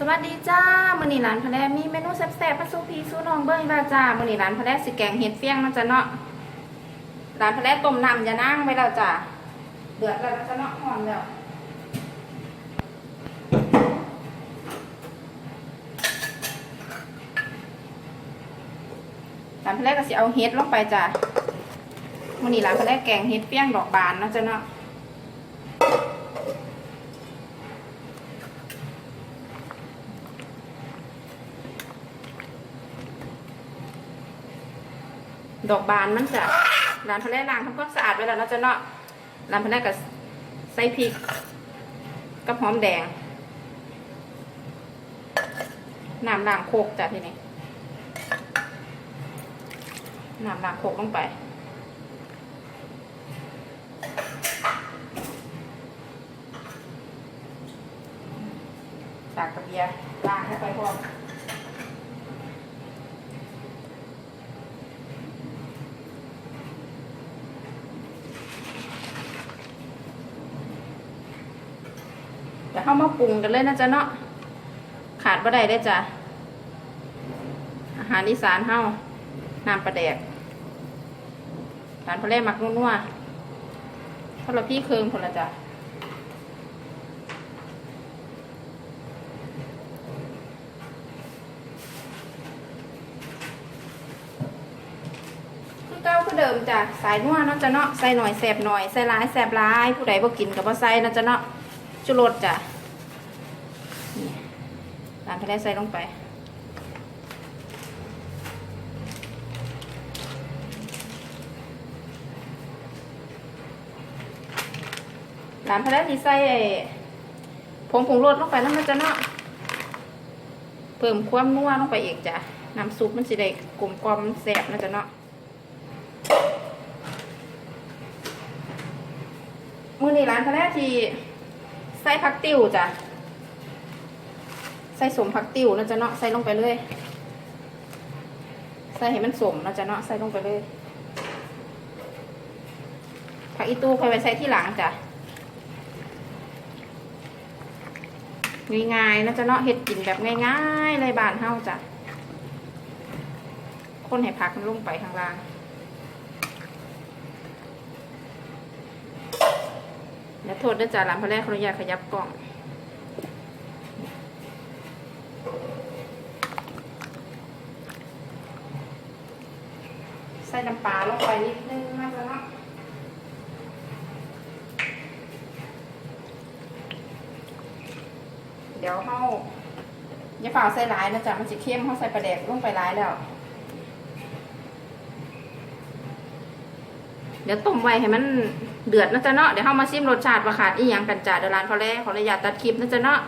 สวัสดีจ้ามื้อนี้ร้านพะแลมีเมนูแซ่บๆมาสู่พี่สู่น้องเบิ่งแล้วจ้ามื้อนี้ร้านพะแลสิแกงเห็ดเฟี้ยงเนาะจ้ะเนาะร้านพะแลต้มน้ำยานางไว้แล้วจ้าเดือดแล้วเนาะจ้ะเนาะหอมแล้วร้านพะแลก็สิเอาเห็ดลงไปจ้ามื้อนี้ร้านพะแลแกงเห็ดเฟี้ยงดอกบานนาะจ้ะเนาะ ดอกบานมันจะร้านพะแล่ล้างทำความสะอาดไว้แล้วเนาะจ้ะเนาะร้านพะแล่กับใส่พริกกับหอมแดงน้ำล้างโคกจ้ะทีนี้น้ำล้างโคกลงไปตากกระเบียร์ล้างให้ไปพร้อม เดี๋ยวเข้ามาปรุงกันเลยนะจ๊ะเนาะขาดบ่ได้ได้จ้ะอาหารอีสานเฮาน้ำปลาแดกร้านพะเล่มักนัวๆพราะเราพี่เคืองพนละจ้ะคือเก้าคือเดิมจ้ะสายนัวเนาะจ้ะเนาะใส่หน่อยแสบหน่อยใส่ร้ายแสบร้าย ผู้ใดบ่กินกับบ่ใส่นาะจ้ะเนาะ จุรสจ้ะนี่ตามไปได้ใส่ลงไปหลานพล้วที่ใส่ผงผงรสลงไปแล้วมันจะเนาะเพิ่มความนัวลงไปอีกจ้ะน้ำซุปมันสิได้กลมกลอมแซ่บนะจ๊ะเนาะมือนี้ร้านพล้วที่ ส่ผักติ้วจ้ะ ใส่สมผักติ้วนะจ๊ะเนาะใส่ลงไปเลย ใส่ให้มันสมนะจ๊ะเนาะใส่ลงไปเลย ผักอีตูค่อยไปใส่ที่หลังจ้ะง่ายๆนะจ๊ะเนาะเห็ดกินแบบง่ายๆเลยบานเฮาจ้ะคนให้ผักมันลงไปข้างล่าง เดี๋ยวโทษด้วยจ้าร้านพระแรกขออนุญาตขยับกล่อง ใส่น้ำปลาลงไปนิดนึงนะจ๊ะเนาะเดี๋ยวเขาอย่าฝ่าใส่หลายนะจ๊ะมันจะเข้มเขาใส่ปลาแดกลงไปหลายแล้ว เดี๋ยวต้มไว้ให้มัน เดือดนะจ๊ะเนาะเดี๋ยวเข้ามาซิมรสชาติว่าขาดอีหยังกันจ้ะเดี๋ยวร้านเขาแรกขออนุญาตตัดคลิปนะจ๊ะเนาะ